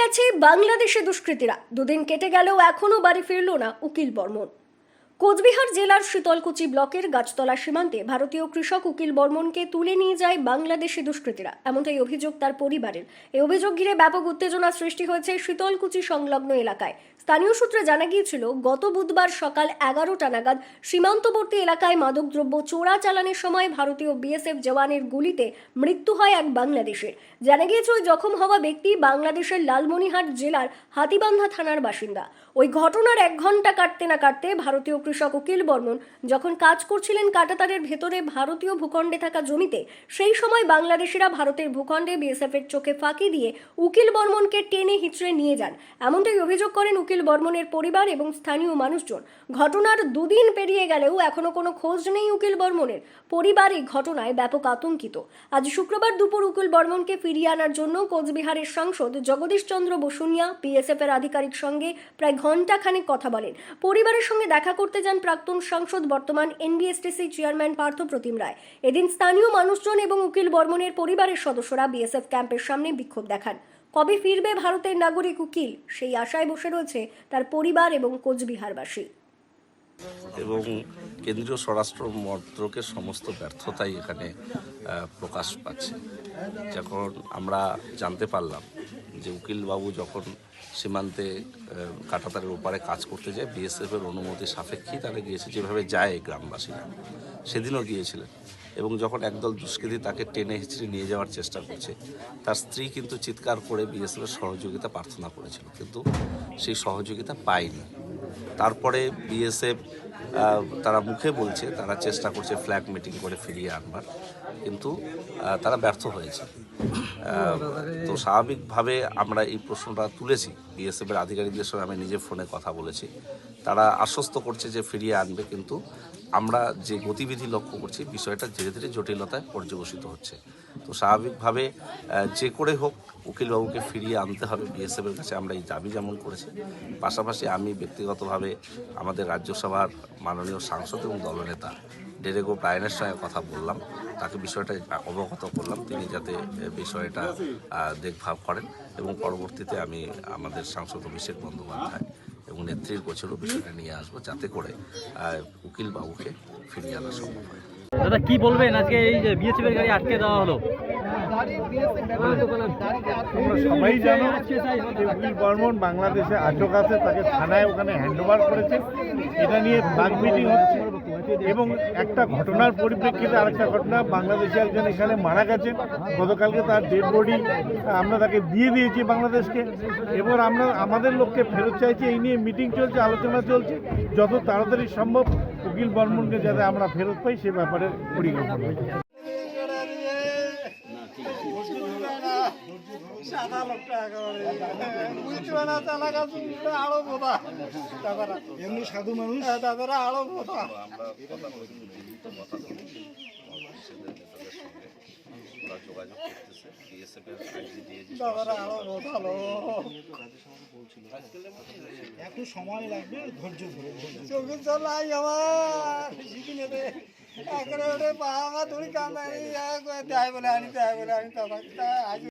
গেছে বাংলাদেশে দুষ্কৃতীরা। দুদিন কেটে গেলেও এখনও বাড়ি ফিরল না উকিল বর্মন কোচবিহার জেলার শীতলকুচি ব্লকের গাছতলা সীমান্তে ভারতীয় কৃষক উকিল বর্মনকে তুলে নিয়ে যায় বাংলাদেশি দুষ্কৃতীরা। এমনটাই অভিযোগ তার পরিবারের। এই অভিযোগ ঘিরে ব্যাপক উত্তেজনা সৃষ্টি হয়েছে শীতলকুচি সংলগ্ন এলাকায়। স্থানীয় সূত্রে জানা গিয়েছিল, গত বুধবার সকাল এগারোটা নাগাদ সীমান্তবর্তী এলাকায় মাদকদ্রব্য চোরা চালানের সময় ভারতীয় বিএসএফ জওয়ানের গুলিতে মৃত্যু হয় এক বাংলাদেশের। জানা গিয়েছে, ওই জখম হওয়া ব্যক্তি বাংলাদেশের লালমনিহাট জেলার হাতিবান্ধা থানার বাসিন্দা। ওই ঘটনার এক ঘণ্টা কাটতে না কাটতে ভারতীয় কৃষক উকিল বর্মন যখন কাজ করছিলেন কাটাতারের ভেতরে ভারতীয় ভূখণ্ডে থাকা জমিতে, সেই সময় বাংলাদেশিরা ভারতের ভূখণ্ডে বিএসএফ এর চোখে ফাঁকি দিয়ে উকিল বর্মনকে টেনে হিচড়ে নিয়ে যান। এমনটাই অভিযোগ করেন উকিল বর্মনের পরিবার এবং স্থানীয় মানুষজন। ঘটনার দুদিন পেরিয়ে গেলেও এখনও কোনো খোঁজ নেই উকিল বর্মনের। পরিবার এই ঘটনায় ব্যাপক আতঙ্কিত। আজ শুক্রবার দুপুর উকিল বর্মনকে ফিরিয়ে আনার জন্য কোচবিহারের সাংসদ জগদীশ চন্দ্র বসুনিয়া বিএসএফ এর আধিকারিক সঙ্গে প্রায় ঘণ্টা খানেক কথা বলেন। পরিবারের সঙ্গে দেখা করতে যান প্রাক্তন সাংসদ, বর্তমান এনবিএসটিসি চেয়ারম্যান পার্থ প্রতিম রায়। এদিন স্থানীয় মানুষজন এবং উকিল বর্মনের পরিবারের সদস্যরা বিএসএফ ক্যাম্পের সামনে বিক্ষোভ দেখান। কবে ফিরবে ভারতের নাগরিক উকিল? সেই আশায় বসে রয়েছে তার পরিবার এবং কোচবিহারবাসী। এবং কেন্দ্রীয় স্বরাষ্ট্র মন্ত্রকের সমস্ত ব্যর্থতাই এখানে প্রকাশ পাচ্ছে। যখন আমরা জানতে পারলাম যে উকিলবাবু যখন সীমান্তে কাঁটাতারের ওপারে কাজ করতে যায় বিএসএফ এর অনুমতি সাপেক্ষেই তারা গিয়েছে, যেভাবে যায় গ্রামবাসীরা। সেদিনও গিয়েছিলেন এবং যখন একদল দুষ্কৃতী তাকে টেনে হিচড়ে নিয়ে যাওয়ার চেষ্টা করছে, তার স্ত্রী কিন্তু চিৎকার করে বিএসএফ এর সহযোগিতা প্রার্থনা করেছিল, কিন্তু সেই সহযোগিতা পায়নি। তারপরে বিএসএফ তারা মুখে বলছে, তারা চেষ্টা করছে ফ্ল্যাগ মিটিং করে ফিরিয়ে আনবার, কিন্তু তারা ব্যর্থ হয়েছে। তো স্বাভাবিকভাবে আমরা এই প্রশ্নটা তুলেছি। বিএসএফের আধিকারিকদের সঙ্গে আমি নিজে ফোনে কথা বলেছি। তারা আশ্বস্ত করছে যে ফিরিয়ে আনবে, কিন্তু আমরা যে গতিবিধি লক্ষ্য করছি, বিষয়টা ধীরে ধীরে জটিলতায় পর্যবসিত হচ্ছে। তো স্বাভাবিকভাবে যে করে হোক, উকিলবাবুকে ফিরিয়ে আনতে হবে। বিএসএফের কাছে আমরা এই দাবি যেমন করেছি। পাশাপাশি আমি ব্যক্তিগতভাবে আমাদের রাজ্যসভার মাননীয় সাংসদ এবং দলনেতা ডেরেগো ব্রায়নের সঙ্গে কথা বললাম তাকে বিষয়টা অবগত করলাম তিনি যাতে বিষয়টা দেখভাল করেন এবং পরবর্তীতে আমি আমাদের সাংসদ অভিষেক বন্দ্যোপাধ্যায় এবং নেত্রীর গোছেরও বিষয়টা নিয়ে আসব যাতে করে উকিল বাবুকে ফিরিয়ে আনা সম্ভব হয়। দাদা কি বলবেন? আজকে এই যে বিএসএফ এর গাড়ি আটকে দেওয়া হলো। তোমরা সবাই জানো যে উকিল বর্মন বাংলাদেশে আটক আছে তাকে থানায় ওখানে হ্যান্ডওভার করেছে। এটা নিয়ে বাগ মিটিং হচ্ছে। এবং একটা ঘটনার পরিপ্রেক্ষিতে আরেকটা ঘটনা, বাংলাদেশে একজন এখানে মারা গেছেন। গতকালকে তার ডেড বডি আমরা তাকে দিয়ে দিয়েছি বাংলাদেশকে। এবং আমরা, আমাদের লোককে ফেরত চাইছি, এই নিয়ে মিটিং চলছে, আলোচনা চলছে। যত তাড়াতাড়ি সম্ভব উকিল বর্মনকে যাতে আমরা ফেরত পাই, সে ব্যাপারে পরিকল্পনা। তারপরে এমনি সাধু মানুষ? তারপরে আরও বোধা ওরা যোগাযোগ একটু সময় লাগবে, ধৈর্য ধরে চোখে চলাই আমার একেবারে ওটা বাবা কান্দানি দেয় বলে আনি দেয় বলে আনি, তখন আজ